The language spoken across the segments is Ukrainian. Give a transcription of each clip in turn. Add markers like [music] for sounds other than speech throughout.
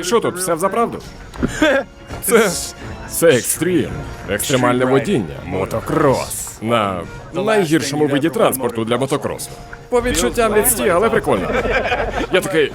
І що тут, все взаправду? [laughs] Це. Це екстрім. Екстремальне водіння. Мотокрос. На найгіршому виді транспорту для мотокросу. По відчуттям відсті, але прикольно. Я такий.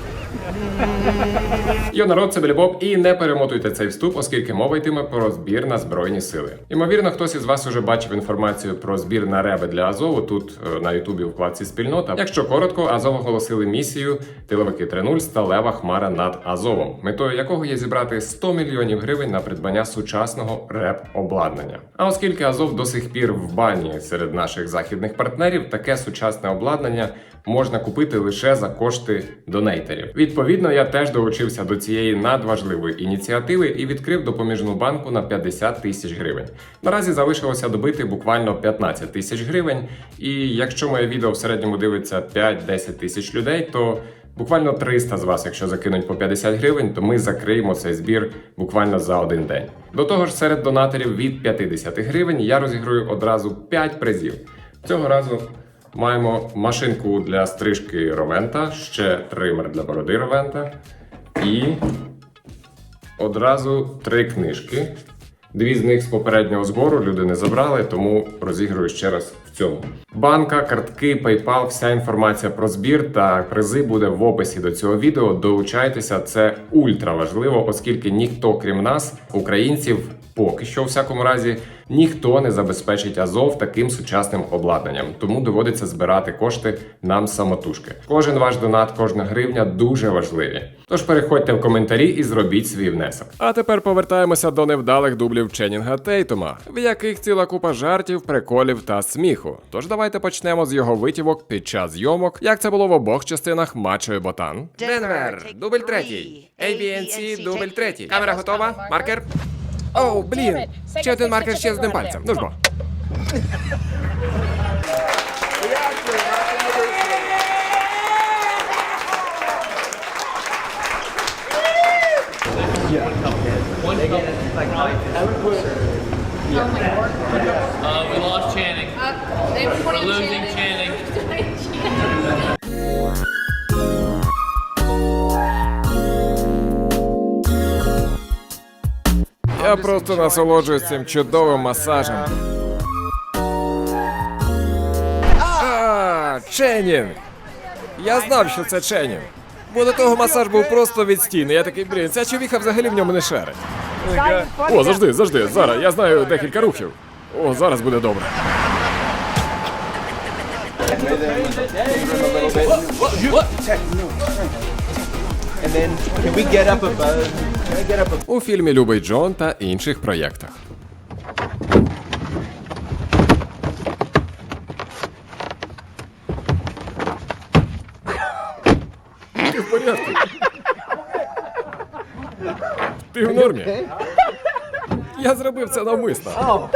Йо, народ, це Білібоб, і не перемотуйте цей вступ, оскільки мова йтиме про збір на збройні сили. Ймовірно, хтось із вас уже бачив інформацію про збір на реби для Азову тут е, на Ютубі у вкладці спільнота. Якщо коротко, Азов оголосили місію Тиловики 3.0 сталева хмара над Азовом, метою якого є зібрати 100 мільйонів гривень на придбання сучасного реп обладнання. А оскільки Азов до сих пір в бані серед наших західних партнерів, таке сучасне обладнання можна купити лише за кошти донейтерів. Відповідно, я теж долучився до цієї надважливої ініціативи і відкрив допоміжну банку на 50 тисяч гривень. Наразі залишилося добити буквально 15 тисяч гривень. І якщо моє відео в середньому дивиться 5-10 тисяч людей, то Буквально 300 з вас, якщо закинуть по 50 гривень, то ми закриємо цей збір буквально за один день. До того ж, серед донаторів від 50 гривень я розіграю одразу 5 призів. Цього разу маємо машинку для стрижки Ровента, ще тример для бороди Ровента і одразу три книжки. Дві з них з попереднього збору люди не забрали, тому розіграю ще раз в цьому. Банка, картки, PayPal, вся інформація про збір та призи буде в описі до цього відео. Долучайтеся, це ультра важливо, оскільки ніхто, крім нас, українців, поки що, у всякому разі, ніхто не забезпечить Азов таким сучасним обладнанням. Тому доводиться збирати кошти нам самотужки. Кожен ваш донат, кожна гривня дуже важливі. Тож переходьте в коментарі і зробіть свій внесок. А тепер повертаємося до невдалих дублів Ченнінга Тейтума, в яких ціла купа жартів, приколів та сміху. Тож давайте почнемо з його витівок під час зйомок, як це було в обох частинах матчу і ботан. Денвер, дубль третій. ABNC, дубль третій. Камера готова. Маркер. Оу, блін! Ще один маркер ще з одним пальцем. Ну ж бо. Uh, we lost Channing. We're losing Я просто насолоджуюсь цим чудовим масажем. А, Ченнінг! Я знав, що це Ченнінг. Бо до того масаж був просто від стіни. Я такий, блін, ця човіха взагалі в ньому не шарить. О, завжди, завжди, зараз, я знаю декілька рухів. О, зараз буде добре. And then can we get up above? Can I get up above? У фільмі Любий Джон та інших проєктах. Ти в порядку? Ти в нормі? Я зробив це навмисно.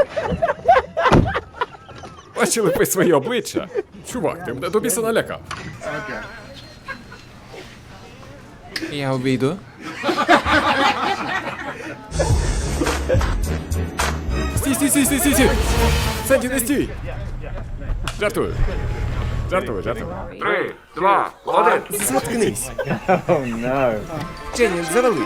Бачили ви свої обличчя? Чувак, ти мене до біса налякав. E é o do. sim, sim, sim, sim, sim. Sente desse. Já tô. Já tô, já tô. 3, 2, roda. Exato, Gnis. Oh, não. Genial, desaralou.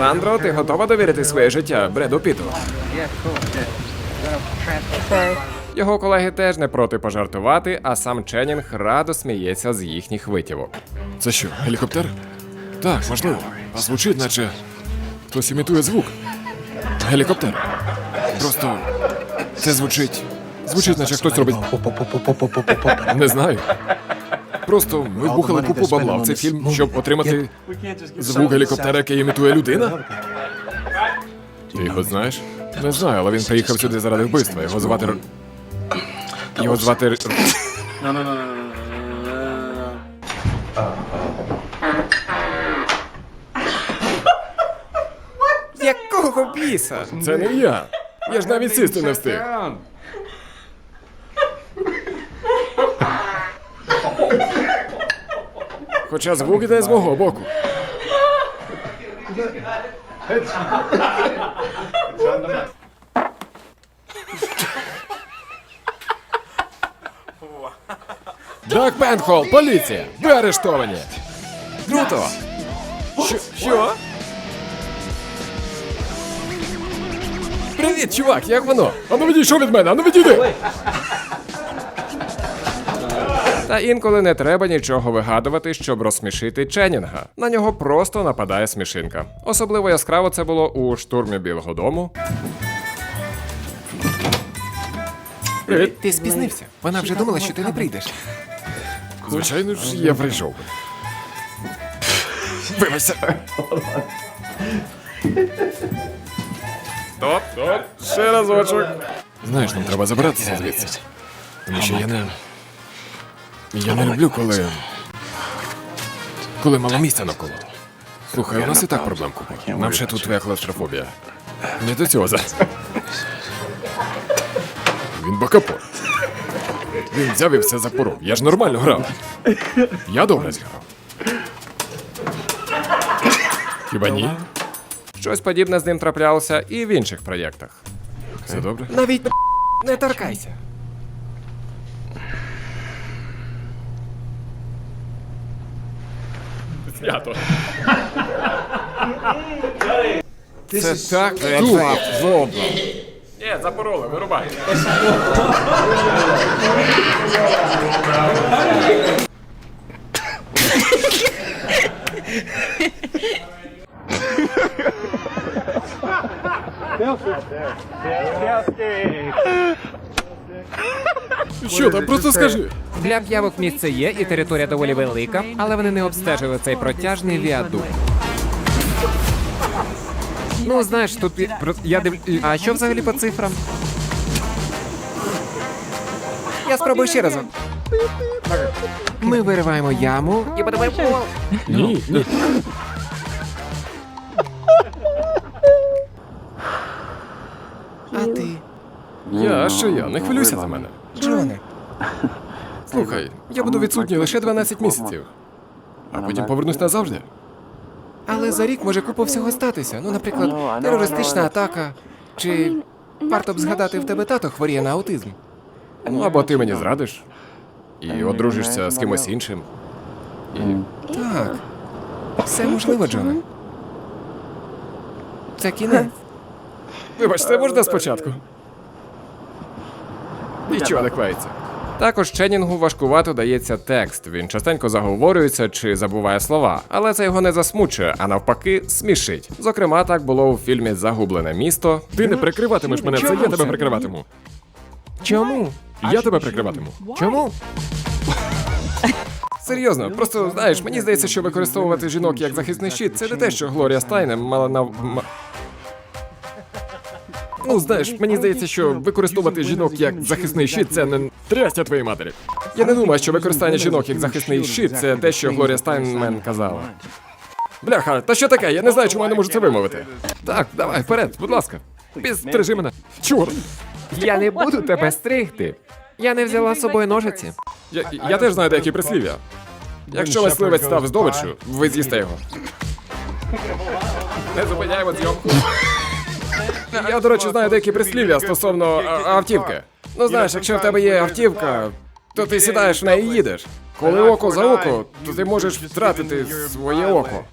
Сандро, ти готова довірити своє життя Бреду Піту? Його колеги теж не проти пожартувати, а сам Ченнінг радо сміється з їхніх витівок. Це що, гелікоптер? Так, можливо. А звучить, наче хтось імітує звук. Гелікоптер. Просто це звучить. Звучить, наче хтось робить. Не знаю. Просто ми вбухали купу бабла в цей фільм, щоб отримати звук гелікоптера, який імітує людина. Ти його знаєш? Не знаю, але він приїхав сюди заради вбивства. Його звати. Р- Його звати. Р- Якого біса? Це не я. Я ж навіть сісти не встиг. Хоча звук іде з мого боку. Джак Пентхол, поліція! Ви арештовані! Круто! Що? Що? Привіт, чувак, як воно? А ну відійшов від мене, а ну відійди! Та інколи не треба нічого вигадувати, щоб розсмішити Ченнінга. На нього просто нападає смішинка. Особливо яскраво це було у штурмі Білого Дому. Привіт. Ти спізнився. Вона вже думала, що ти не прийдеш. Звичайно ж, я прийшов. Вибачся. Стоп, стоп, ще разочок. Знаєш, нам треба забиратися звідси. Тому що я не. Я не люблю, коли. Коли мало місця навколо. Слухай, у нас і так проблем купа. Нам ще тут твоя клаустрофобія. Не до цього зараз. Він бакапор. Він взяв і все запоров. Я ж нормально грав. Я добре зіграв. Хіба ні? Щось подібне з ним траплялося і в інших проєктах. Все добре? Навіть не торкайся. Свято. Це так тупо зроблено. Ні, запороли, вирубай. Що там, просто скажи. Для п'явок місце є і територія доволі велика, але вони не обстежили цей протяжний віадук. Ну, знаєш, тут і- про- я див... і- А що взагалі по цифрам? Я спробую ще разок. Ми вириваємо яму і подавай. Ні, ні. Я, а що я? Не хвилюйся за мене. Джоне. Слухай, я буду відсутній лише 12 місяців. А потім повернусь назавжди. Але за рік може купа всього статися. Ну, наприклад, терористична атака. Чи варто б згадати, в тебе тато хворіє на аутизм. Ну, або ти мені зрадиш і одружишся з кимось іншим. І Так. Все можливо, Джоне. Це кінець. Вибачте, можна спочатку? Нічого не клеїться. Також Ченнінгу важкувато дається текст. Він частенько заговорюється чи забуває слова, але це його не засмучує, а навпаки, смішить. Зокрема, так було у фільмі Загублене місто. Ти не прикриватимеш мене, це я тебе прикриватиму. Чому? Я тебе прикриватиму. Чому? Серйозно, просто знаєш, мені здається, що використовувати жінок як захисний щит це не те, що Глорія Стайнем мала на. Ну, знаєш, мені здається, що використовувати жінок як захисний щит це не трястя твоєї матері. Я не думаю, що використання жінок як захисний щит це те, що Глорія Стайнмен казала. Бляха, та що таке? Я не знаю, чому я не можу це вимовити. Так, давай, вперед, будь ласка. Підстрижи мене. Чорт. Я не буду тебе стригти. Я не взяла з собою ножиці. Я, я теж знаю деякі прислів'я. Якщо мисливець став здобиччю, ви з'їсте його. Не зупиняємо зйомку. Я, до речі, знаю деякі прислів'я стосовно а, автівки. Ну знаєш, якщо в тебе є автівка, то ти сідаєш в неї і їдеш. Коли око за око, то ти можеш втратити своє око.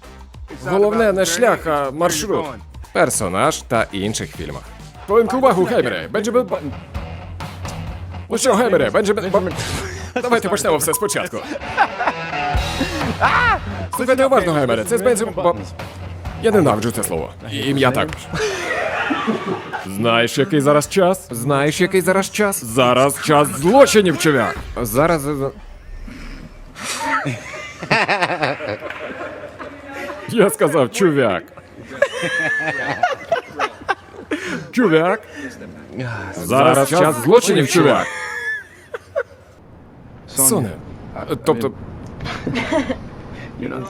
Головне не шлях, а маршрут. Персонаж та інших фільмах. Хвилинку увагу, Геймере. Бенджамін... Ба- Ну що, Геймере, Бенджамін... Ба- Давайте почнемо все спочатку. Слухайте уважно, Геймере, це з Бенджамін... Ба- Я ненавиджу це слово. Ім'я також. Знаєш, який зараз час? Знаєш, який зараз час? Зараз час злочинів, чувак. Зараз. е, Я сказав чувак. Чувак. Зараз час злочинів, чувак. Соне. Тобто.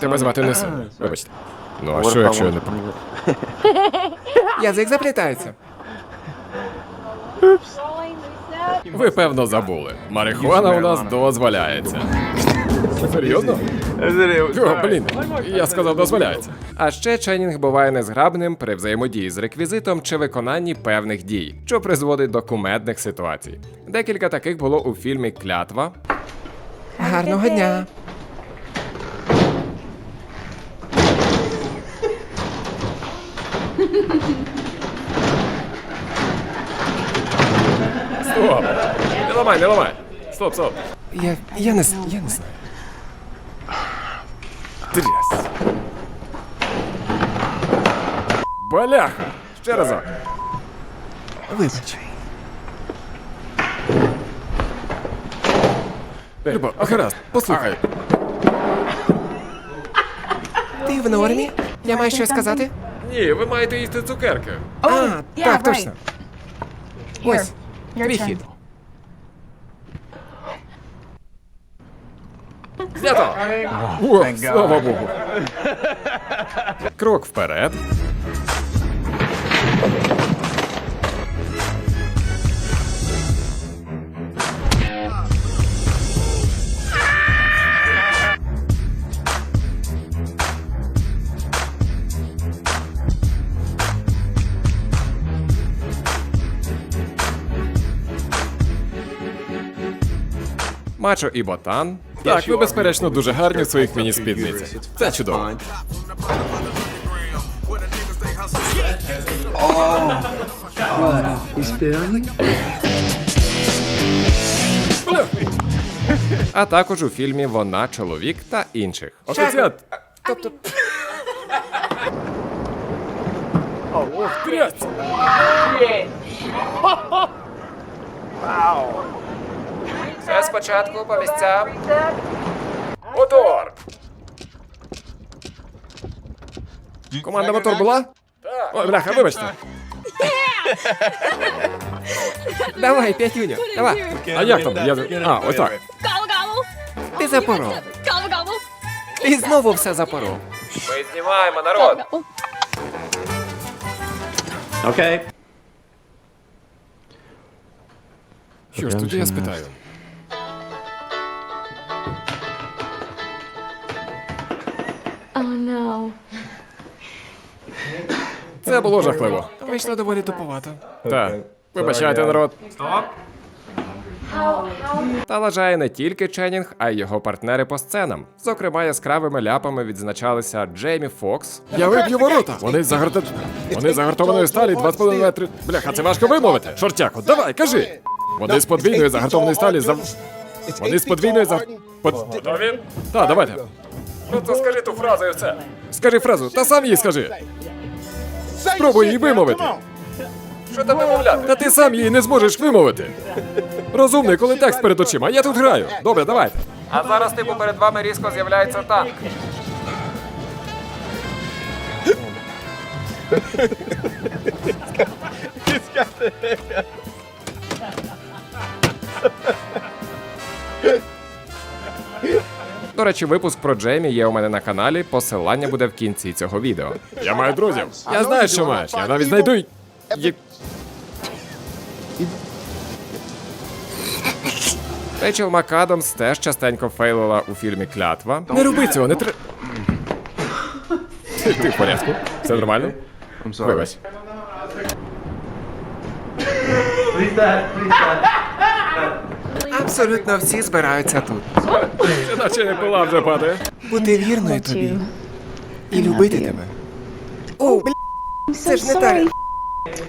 Тебе звати не Вибачте. Ну, а що, якщо я не пам'ятаю? [laughs] Язик заплітається. Ви певно забули. Марихуана у нас дозволяється. Серйозно? О, блін, я сказав, дозволяється. А ще Ченнінг буває незграбним при взаємодії з реквізитом чи виконанні певних дій, що призводить до кумедних ситуацій. Декілька таких було у фільмі Клятва. Гарного дня. Стоп! Не ламай, не ламай! Стоп, стоп! Я. я не, з- я не знаю. Тряс. Баляха! Ще разок. Вибач. Люба, гаразд, послухай. Ти в нормі? Я маю щось сказати? Ні, ви маєте їсти цукерки. А, так, точно. Ось, твій хід. Знято! О, слава Богу. Крок вперед. Мачо і ботан. Так, ви безперечно дуже гарні в своїх міні-спідницях. Це чудово. А також у фільмі Вона, чоловік та інших. Офіціант! Тобто, Ох, тряс! Все спочатку по місцям. Мотор! Команда мотор була? Так. Ой, бляха, вибачте. [laughs] Давай, п'ятюню, давай. А як там? Я... А, ось так. Gobble. Ти запоров. Ти знову все запоров. Ми знімаємо, народ. Okay. Що ж, тоді я спитаю. No. Це було жахливо. Вийшло доволі туповато. Так. Вибачайте, народ. Та лажає не тільки Ченнінг, а й його партнери по сценам. Зокрема, яскравими ляпами відзначалися Джеймі Фокс. Я виб'ю ворота! Вони загорта... Вони загартованої сталі 2,5 метри. Бляха, це важко вимовити. Шортяко, давай, кажи! Вони з подвійної загартованої сталі за. Вони з подвійної за. Под... Готові? Так, давайте. Ну то скажи ту фразу і все. Скажи фразу, та сам їй скажи. Спробуй її вимовити. Що там вимовляти? Та ти сам її не зможеш вимовити. Розумний, коли текст перед очима, я тут граю. Добре, давайте. А зараз, типу, перед вами різко з'являється танк. До речі, випуск про Джеймі є у мене на каналі. Посилання буде в кінці цього відео. Я маю друзів. Я знаю, що маєш. Я навіть знайду. Рейчел МакАдамс теж частенько фейлила у фільмі Клятва. Не роби цього, не треба. Ти, ти в порядку? Все нормально? Вибач. Абсолютно всі збираються тут. Це наче не була вже падає. Бути вірною тобі. І любити тебе. О, бля, це ж не та, ре-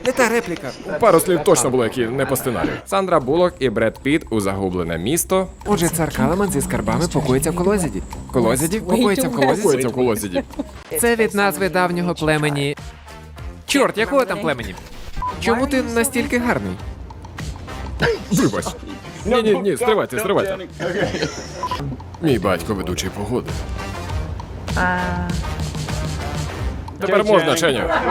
не та репліка. Пару слів точно було, які не по сценарію. Сандра Буллок і Бред Піт у загублене місто. Отже, цар Каламан зі скарбами покоїться в колозіді. Колозіді? Покоїться в колозіді? Коїться в колозіді. Це від назви давнього племені. Чорт, якого там племені? Чому ти настільки гарний? Вибач. Ні, ні, ні, стривайте, стривайте. Мій батько ведучий погоди. Тепер можна, Ченя.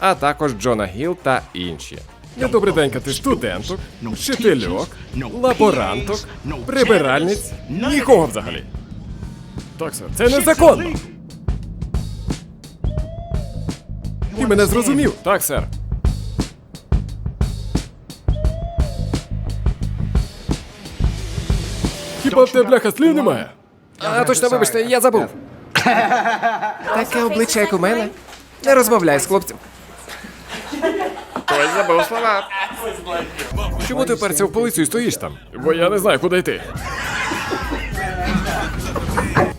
А також Джона Гіл та інші. Недобриденька ти студенток, вчительок, лаборанток, прибиральниць, нікого взагалі. Так, сер, це незаконно. Ти мене зрозумів? Так, сер. Хіба в тебе бляха слів немає? А, точно, вибачте, я забув. Таке обличчя, як у мене. Не розмовляй з хлопцем. Ось забув слова. Чому ти перця в полицію стоїш там? Бо я не знаю, куди йти.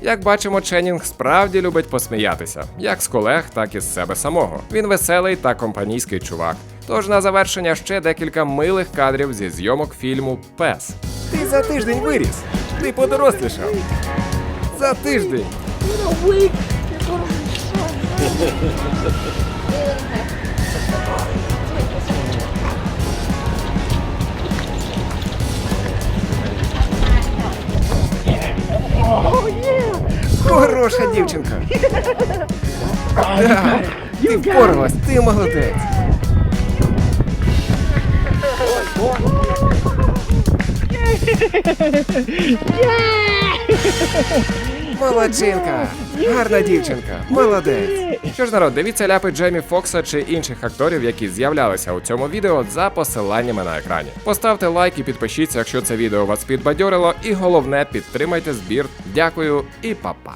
Як бачимо, Ченнінг справді любить посміятися, як з колег, так і з себе самого. Він веселий та компанійський чувак. Тож на завершення ще декілька милих кадрів зі зйомок фільму Пес. Ти за тиждень виріс. Ти подорослішав. За тиждень. Хороша дівчинка. Ти впоралась, ти молодець. Молодчинка. Гарна дівчинка. Молодець. Що ж, народ, дивіться ляпи Джеймі Фокса чи інших акторів, які з'являлися у цьому відео за посиланнями на екрані. Поставте лайк і підпишіться, якщо це відео вас підбадьорило. І головне, підтримайте збір. Дякую і па-па.